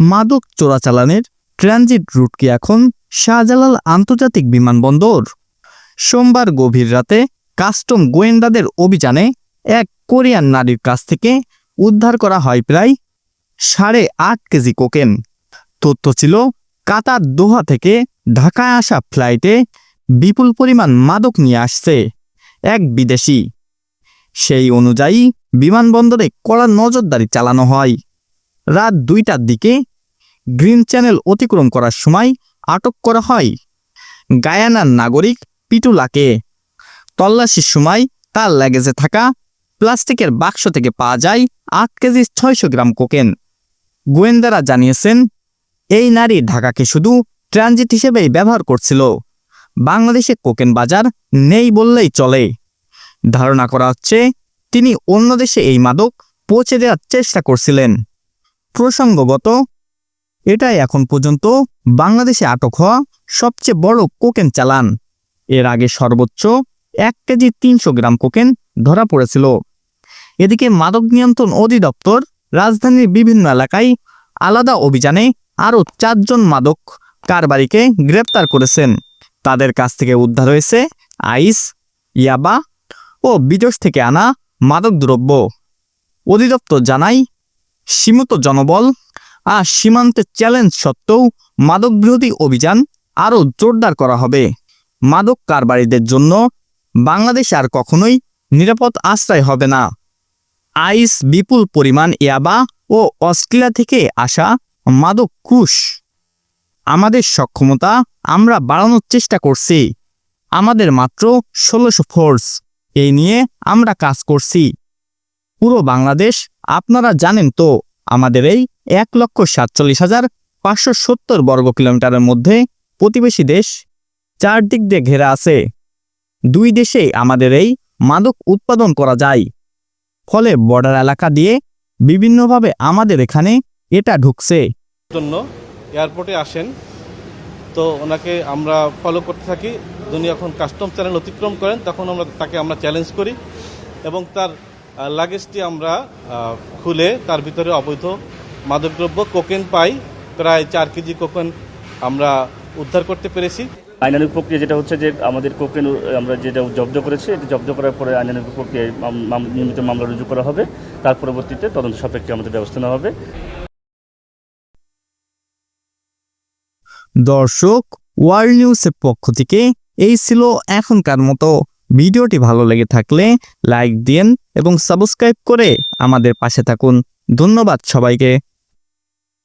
মাদক চোরাচালানের transit root কি এখন শাহজালাল আন্তর্জাতিক বিমানবন্দর? সোমবার গভীর রাতে কাস্টম গোয়েন্দাদের অভিযানে এক কোরিয়ান নারীর কাছ থেকে উদ্ধার করা হয় প্রায় সাড়ে আট কেজি কোকেন। তথ্য ছিল, কাতার দোহা থেকে ঢাকায় আসা ফ্লাইটে বিপুল পরিমাণ মাদক নিয়ে আসছে এক বিদেশি। সেই অনুযায়ী বিমানবন্দরে কড়া নজরদারি চালানো হয়। রাত দুইটার দিকে গ্রিন চ্যানেল অতিক্রম করার সময় আটক করা হয়। গায়ানার নাগরিক পিটুলাকে। তল্লাশির সময় তার ল্যাগেজে থাকা প্লাস্টিকের বাক্স থেকে পাওয়া যায় আট কেজি ছয়শো গ্রাম কোকেন। গোয়েন্দারা জানিয়েছেন, এই নারী ঢাকাকে শুধু ট্রানজিট হিসেবেই ব্যবহার করছিল। বাংলাদেশে কোকেন বাজার নেই বললেই চলে। ধারণা করা হচ্ছে, তিনি অন্য দেশে এই মাদক পৌঁছে দেওয়ার চেষ্টা করছিলেন। প্রসঙ্গগত এটাই এখন পর্যন্ত বাংলাদেশে আটক হওয়া সবচেয়ে বড় কোকেন চালান। এর আগে সর্বোচ্চ এক কেজি তিনশো গ্রাম কোকেন ধরা পড়েছিল। এদিকে মাদক নিয়ন্ত্রণ অধিদপ্তর রাজধানীর বিভিন্ন এলাকায় আলাদা অভিযানে আরও চারজন মাদক কারবারিকে গ্রেপ্তার করেছেন। তাদের কাছ থেকে উদ্ধার হয়েছে আইস, ইয়াবা ও বিদেশ থেকে আনা মাদক দ্রব্য অধিদপ্তর জানায়, সীমিত জনবল আর সীমান্তে চ্যালেঞ্জ সত্ত্বেও মাদক বিরোধী অভিযান আরও জোরদার করা হবে। মাদক কারবারিদের জন্য বাংলাদেশ আর কখনোই নিরাপদ আশ্রয় হবে না। আইস বিপুল পরিমাণ ইয়াবা ও অস্ট্রেলিয়া থেকে আসা মাদক কুশ আমাদের সক্ষমতা আমরা বাড়ানোর চেষ্টা করছি। আমাদের মাত্র ষোলোশো ফোর্স। এই নিয়ে আমরা কাজ করছি। পুরো বাংলাদেশ আপনারা জানেন তো, আমাদের এই এক লক্ষ সাতচল্লিশ হাজার পাঁচশো সত্তর বর্গ কিলোমিটারের মধ্যে প্রতিবেশী দেশ চারদিক দিয়ে ঘেরা আছে। দুই দেশে আমাদের এই মাদক উৎপাদন করা যায়। ফলে বর্ডার এলাকা দিয়ে বিভিন্নভাবে আমাদের এখানে এটা ঢুকছে। জন্য এয়ারপোর্টে আসেন। তো ওনাকে আমরা ফলো করতে থাকি। উনি এখন কাস্টম চ্যানেল অতিক্রম করেন, তখন আমরা তাকে আমরা চ্যালেঞ্জ করি এবং তার লাগেজটি আমরা খুলে তার ভিতরে অবৈধ মাদকদ্রব্য কোকেন পাই প্রায় চার কেজি কোকেন আমরা উদ্ধার করতে পেরেছি। আইনানুগ প্রক্রিয়া যেটা হচ্ছে যে আমাদের কোকেন আমরা যেটা জব্দ করেছি এটা জব্দ করার পরে আইনানুগ প্রক্রিয়ায় নিয়মিত মামলা রুজু করা হবে। তার পরবর্তীতে তদন্ত সাপেক্ষে আমাদের ব্যবস্থা নেওয়া হবে। দর্শক ওয়ার্ল্ড নিউজের পক্ষ থেকে এই ছিল এখনকার মতো। ভিডিওটি ভালো লেগে থাকলে লাইক দিন এবং সাবস্ক্রাইব করে আমাদের পাশে থাকুন। ধন্যবাদ সবাইকে।